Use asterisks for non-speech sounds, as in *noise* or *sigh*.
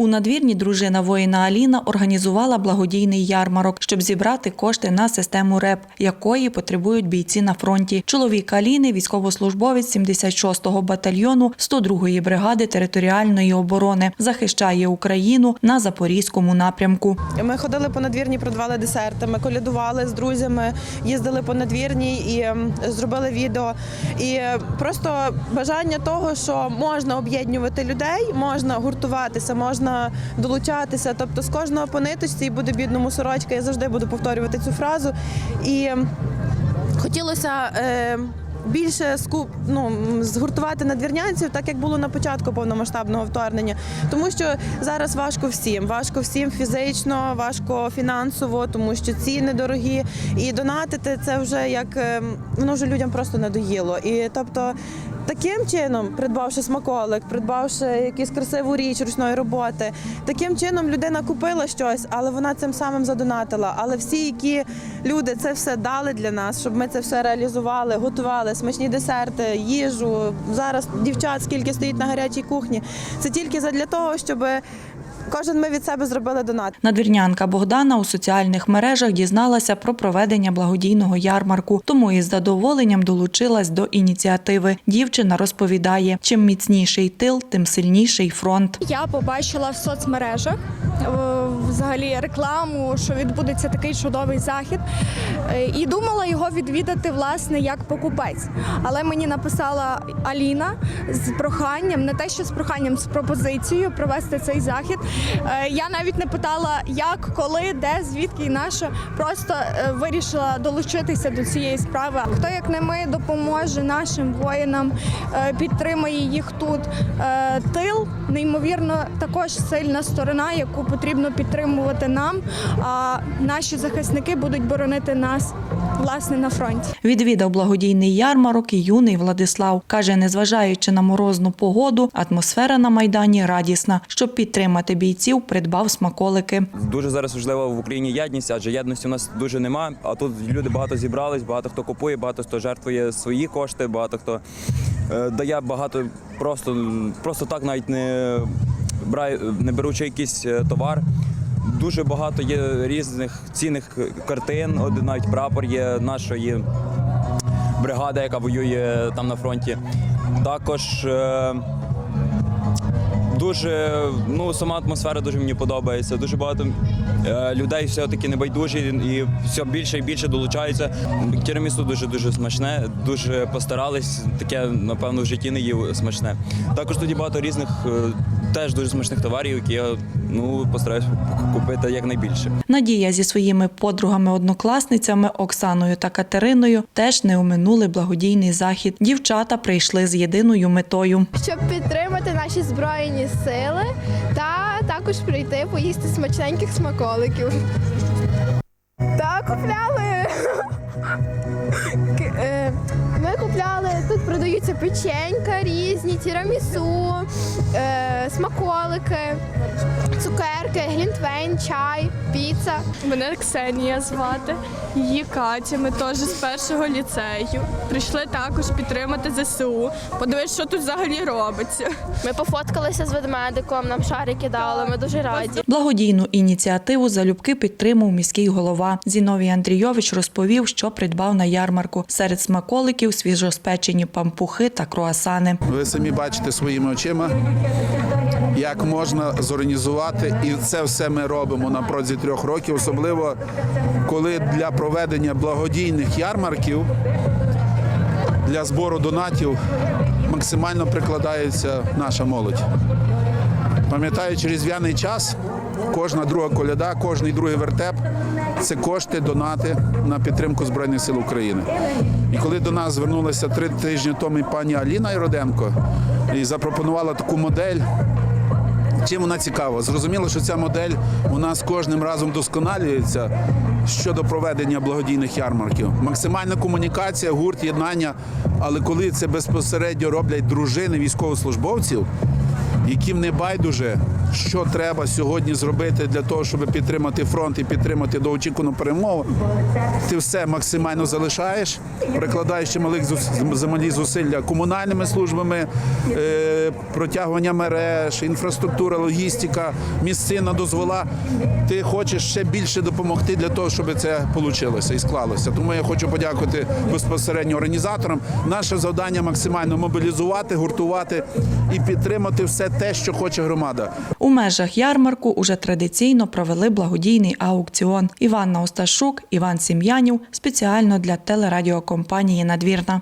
У надвірні дружина воїна Аліна організувала благодійний ярмарок, щоб зібрати кошти на систему РЕП, якої потребують бійці на фронті. Чоловік Аліни, військовослужбовець 76-го батальйону 102-ї бригади територіальної оборони, захищає Україну на запорізькому напрямку. Ми ходили по надвірні, продавали десерти. Ми колядували з друзями, їздили по надвірні і ем, зробили відео. І просто бажання того, що можна об'єднувати людей, можна гуртуватися, можна долучатися. Тобто з кожного по ниточці і буде бідному сорочка. Я завжди буду повторювати цю фразу. І хотілося. Е, Більше скуп ну згуртувати надвірнянців, так як було на початку повномасштабного вторгнення, тому що зараз важко всім. Важко всім фізично, важко фінансово, тому що ціни дорогі. І донатити це вже як ем, воно вже людям просто надоїло. І тобто. Таким чином, придбавши смаколик, придбавши якусь красиву річ ручної роботи, таким чином людина купила щось, але вона цим самим задонатила. Але всі, які люди це все дали для нас, щоб ми це все реалізували, готували смачні десерти, їжу. Зараз дівчат скільки стоїть на гарячій кухні. Це тільки задля того, щоб кожен ми від себе зробили донат. Надвірнянка Богдана у соціальних мережах дізналася про проведення благодійного ярмарку, тому із задоволенням долучилась до ініціативи. Дівчина розповідає, чим міцніший тил, тим сильніший фронт. Я побачила в соцмережах взагалі рекламу, що відбудеться такий чудовий захід, е, і думала його відвідати власне як покупець. Але мені написала Аліна з проханням, не те, що з проханням, з пропозицією провести цей захід. Е, Я навіть не питала, як, коли, де, звідки і на. Просто е, вирішила долучитися до цієї справи. Хто як не ми допоможе нашим воїнам, е, підтримає їх тут. Е, Тил неймовірно також сильна сторона, яку потрібно підтримувати нам. А наші захисники будуть боронити нас власне на фронті. Відвідав благодійний ярмарок і юний Владислав. Каже, незважаючи на морозну погоду, атмосфера на майдані радісна. Щоб підтримати бійців, придбав смаколики. Дуже зараз важлива в Україні єдність, адже єдності у нас дуже нема. А тут люди багато зібрались, багато хто купує, багато хто жертвує свої кошти, багато хто е, дає багато просто, просто так навіть не, не беручи якийсь е, товар. Дуже багато є різних цінних картин. Один навіть прапор є нашої бригади, яка воює там на фронті. Також. Дуже ну сама атмосфера дуже мені подобається. Дуже багато е, людей все таки небайдужі і все більше і більше долучаються. Тірамісу дуже дуже смачне, дуже постарались. Таке напевно в житті не їв смачне. Також тоді багато різних е, теж дуже смачних товарів, які я ну постараюсь купити якнайбільше. Надія зі своїми подругами-однокласницями Оксаною та Катериною теж не оминули благодійний захід. Дівчата прийшли з єдиною метою. щоб підтримати наші збройні сили та також прийти поїсти смачненьких смаколиків. Та купляли. *laughs* Ми купляли, тут продаються печенька різні, тірамісу, е, смаколики, цукерки, глінтвейн, чай, піца. Мене Ксенія звати, її Катя. Ми теж з першого ліцею. Прийшли також підтримати ЗСУ. Подивись, що тут взагалі робиться. Ми пофоткалися з ведмедиком, нам шарики дали, ми дуже раді. Благодійну ініціативу залюбки підтримав міський голова. Зіновій Андрійович розповів, що придбав на ярмарку. Серед смаколиків свіжоспечені пампухи та круасани. Ви самі бачите своїми очима, як можна зорганізувати, і це все ми робимо на протязі трьох років, особливо коли для проведення благодійних ярмарків для збору донатів максимально прикладається наша молодь. Пам'ятаючи різдвяний час, кожна друга коляда, кожний другий вертеп це кошти, донати на підтримку Збройних сил України. І коли до нас звернулася три тижні тому пані Аліна Іроденко і запропонувала таку модель. Чим вона цікава? Зрозуміло, що ця модель у нас кожним разом досконалюється щодо проведення благодійних ярмарків. Максимальна комунікація, гурт, єднання. Але коли це безпосередньо роблять дружини військовослужбовців, яким не байдуже що треба сьогодні зробити для того, щоб підтримати фронт і підтримати довгоочікувану перемогу. Ти все максимально залишаєш, прикладаєш чималих зус- зусилля комунальними службами, е, протягування мереж, інфраструктура, логістика, місцина дозвола. Ти хочеш ще більше допомогти для того, щоб це вийшло і склалося. Тому я хочу подякувати безпосередньо організаторам. Наше завдання максимально мобілізувати, гуртувати і підтримати все те, що хоче громада. У межах ярмарку уже традиційно провели благодійний аукціон. Іванна Осташук, Іван Сім'янів спеціально для телерадіокомпанії Надвірна.